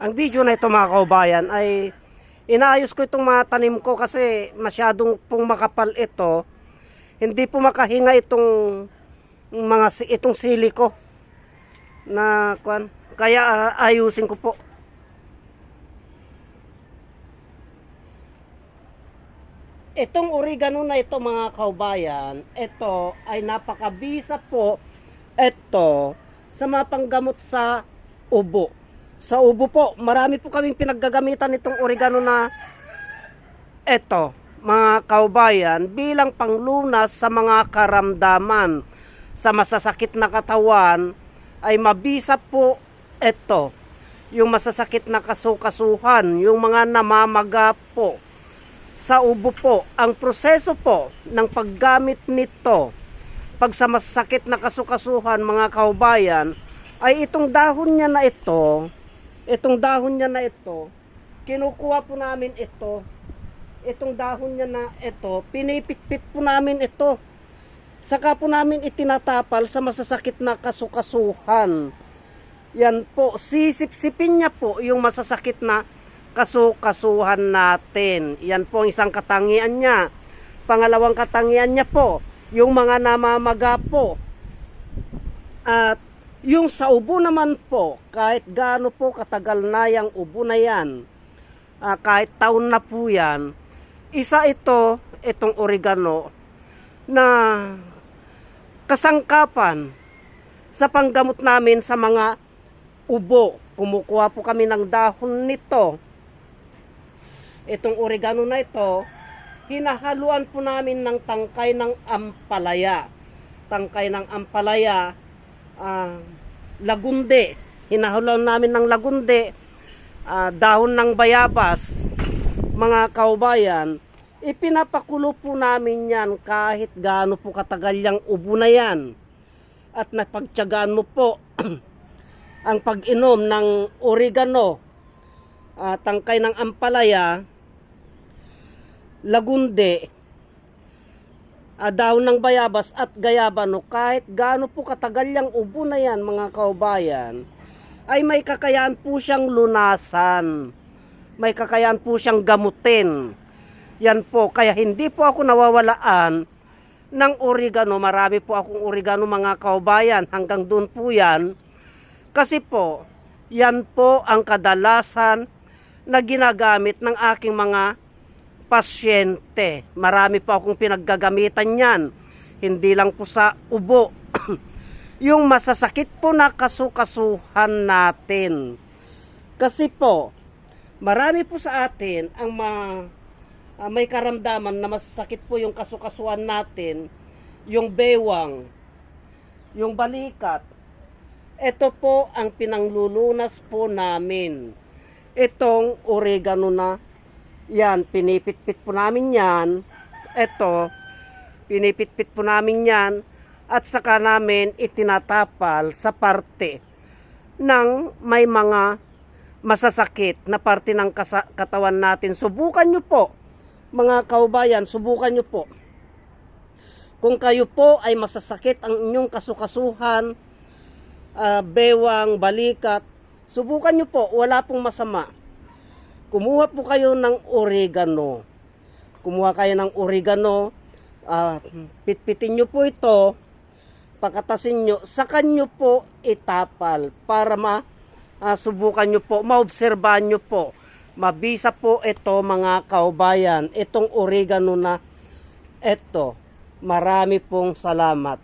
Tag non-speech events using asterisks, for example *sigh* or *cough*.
Ang video na ito mga kaubayan ay inaayos ko itong mga tanim ko kasi masyadong pong makapal ito. Hindi po makahinga itong mga itong sili ko na kwan. Kaya ah, ayusin ko po. Itong oregano na ito mga kaubayan, ito ay napakabisa po ito sa mga panggamot sa ubo. Sa ubo po, marami po kaming pinaggagamitan itong oregano na ito, mga kaubayan, bilang panglunas sa mga karamdaman sa masasakit na katawan ay mabisa po ito, yung masasakit na kasukasuhan, yung mga namamaga po. Sa ubo po, ang proseso po ng paggamit nito pag sa masakit na kasukasuhan mga kaubayan ay itong dahon niya na ito, itong dahon niya na ito, kinukuha po namin ito, itong dahon niya na ito, pinipitpit po namin ito. Saka po namin itinatapal sa masasakit na kasukasuhan. Yan po, sisip-sipin niya po yung masasakit na kasukasuhan natin. Yan po ang isang katangian niya. Pangalawang katangian niya po, yung mga namamaga po. At yung sa ubo naman po, kahit gaano po katagal na yung ubo na yan, ah, kahit taon na po yan, isa ito, itong oregano, na kasangkapan sa panggamot namin sa mga ubo. Kumukuha po kami ng dahon nito. Itong oregano na ito, hinahaluan po namin ng tangkay ng ampalaya. Tangkay ng ampalaya, ah, lagunde. Hinahaluan namin ng lagunde, ah, dahon ng bayabas, mga kaubayan. Ipinapakulo po namin yan kahit gaano po katagal yung ubo na yan. At napagtyagaan mo po *clears throat* ang pag-inom ng oregano, ah, tangkay ng ampalaya, lagunde, ah, dahon ng bayabas at gayabano, kahit gaano po katagal yung ubo na yan mga kaubayan, ay may kakayahan po siyang lunasan. May kakayahan po siyang gamutin. Yan po, kaya hindi po ako nawawalaan ng oregano. Marami po akong oregano mga kaubayan. Hanggang doon po yan. Kasi po, yan po ang kadalasan na ginagamit ng aking mga pasyente. Marami po akong pinaggagamitan yan. Hindi lang po sa ubo. *clears throat* yung masasakit po na kasukasuhan natin. Kasi po, marami po sa atin ang ma, ah, may karamdaman na masasakit po yung kasukasuhan natin, yung bewang, yung balikat. Ito po ang pinanglulunas po namin. Itong oregano na yan, pinipitpit po namin yan. Ito, pinipitpit po namin yan at saka namin itinatapal sa parte ng may mga masasakit na parte ng katawan natin. Subukan nyo po, mga kaubayan, subukan nyo po. Kung kayo po ay masasakit ang inyong kasukasuhan, ah, bewang, balikat, subukan nyo po, wala pong masama. Kumuha po kayo ng oregano. Kumuha kayo ng oregano, ah, pitpitin nyo po ito, pakatasin nyo, saka nyo po itapal para ma ah, subukan nyo po, maobserbahan nyo po. Mabisa po ito mga kaubayan, itong oregano na ito. Marami pong salamat.